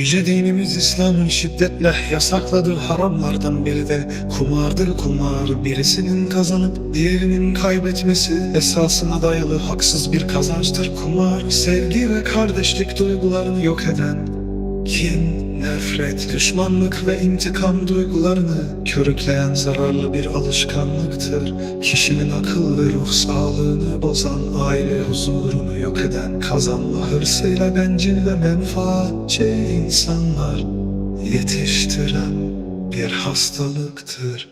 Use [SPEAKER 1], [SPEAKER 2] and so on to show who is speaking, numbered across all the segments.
[SPEAKER 1] Yüce dinimiz İslam'ın şiddetle yasakladığı haramlardan biri de kumardır kumar. Birisinin kazanıp diğerinin kaybetmesi esasına dayalı haksız bir kazançtır kumar. Sevgi ve kardeşlik duygularını yok eden kin, nefret, düşmanlık ve intikam duygularını körükleyen zararlı bir alışkanlıktır. Kişinin akıl ve ruh sağlığını bozan, aile huzurunu yok eden, kazanma hırsıyla bencil ve menfaatçi insanlar yetiştiren bir hastalıktır.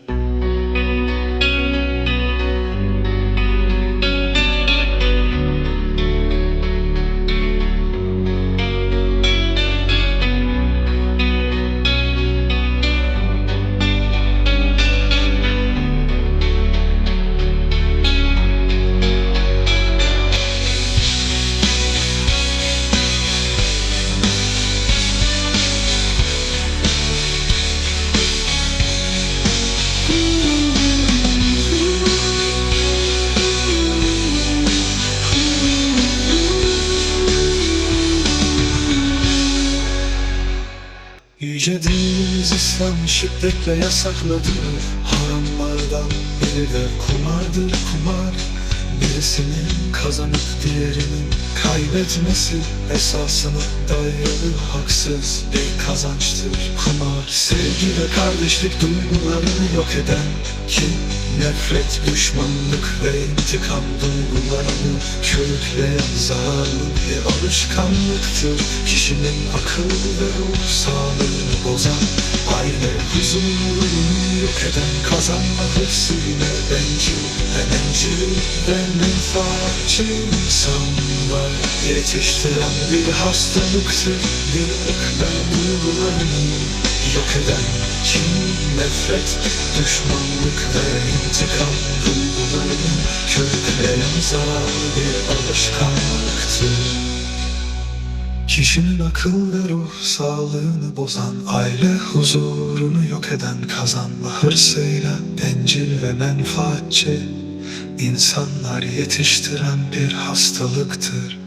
[SPEAKER 1] Yüce İslam şiddetle yasakladığı haramlardan biri de kumardır kumar. Birisinin kazanıp diğerinin kaybetmesi esasına dayalı haksız bir kazançtır kumar. Sevgi ve kardeşlik duygularını yok eden kim nefret, düşmanlık ve intikam duygularını körükleyen zararlı bir alışkanlıktır. Kişinin akıl ve ruh sağlığını bozan, aile huzurunu yok eden, kazanma hırsıyla bencil ve bencil menfaatçi insanlar yetiştiren bir hastalıktır. Bir duygularını yok eden kin, nefret, düşmanlık ve intikam duygularını körükleyen zararlı bir alışkanlıktır. Kişinin akıl ve ruh sağlığını bozan, aile huzurunu yok eden, kazanma hırsıyla bencil ve menfaatçi insanlar yetiştiren bir hastalıktır.